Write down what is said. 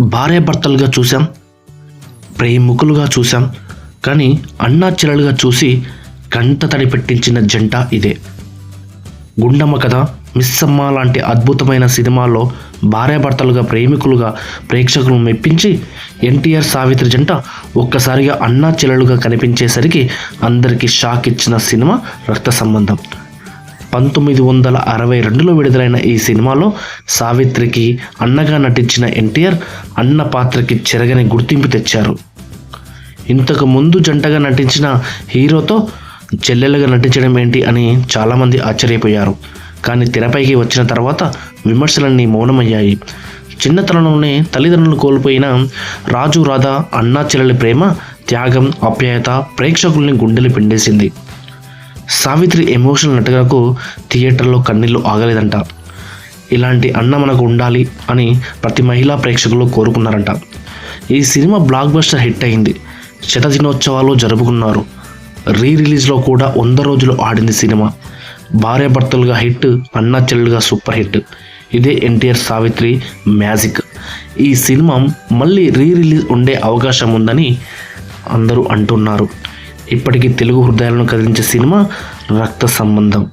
భార్యాభర్తలుగా చూసాం ప్రేమికులుగా చూసాం కానీ అన్నా చెల్లెలుగా చూసి కంట తడి పెట్టించిన జంట ఇదే. గుండమ్మ కథ మిస్సమ్మ లాంటి అద్భుతమైన సినిమాల్లో భార్యాభర్తలుగా ప్రేమికులుగా ప్రేక్షకులను మెప్పించి ఎన్టీఆర్ సావిత్రి జంట ఒక్కసారిగా అన్నా చెల్లెలుగా కనిపించేసరికి అందరికీ షాక్ ఇచ్చిన సినిమా రక్త సంబంధం. పంతొమ్మిది వందల అరవై రెండులో విడుదలైన ఈ సినిమాలో సావిత్రికి అన్నగా నటించిన ఎన్టీఆర్ అన్న పాత్రకి చెరగని గుర్తింపు తెచ్చారు. ఇంతకు ముందు జంటగా నటించిన హీరోతో చెల్లెలుగా నటించడం ఏంటి అని చాలామంది ఆశ్చర్యపోయారు. కానీ తెరపైకి వచ్చిన తర్వాత విమర్శలన్నీ మౌనమయ్యాయి. చిన్నతనంలోనే తల్లిదండ్రులను కోల్పోయిన రాజు రాధ అన్నా చెల్లెలి ప్రేమ త్యాగం ఆప్యాయత ప్రేక్షకుల్ని గుండెలు పిండేసింది. సావిత్రి ఎమోషనల్ నటనకు థియేటర్లో కన్నీళ్ళు ఆగలేదంట. ఇలాంటి అన్న మనకు ఉండాలి అని ప్రతి మహిళా ప్రేక్షకులు కోరుకున్నారంట. ఈ సినిమా బ్లాక్ బస్టర్ హిట్ అయింది. శత దినోత్సవాలు జరుపుకున్నారు. రీ రిలీజ్లో కూడా వంద రోజులు ఆడింది సినిమా. భార్యాభర్తలుగా హిట్ అన్నా చెల్లెలుగా సూపర్ హిట్. ఇదే ఎన్టీఆర్ సావిత్రి మ్యాజిక్. ఈ సినిమా మళ్ళీ రీ రిలీజ్ ఉండే అవకాశం ఉందని అందరూ అంటున్నారు. ఇప్పటికీ తెలుగు హృదయాలను కదిలించే సినిమా రక్త సంబంధం.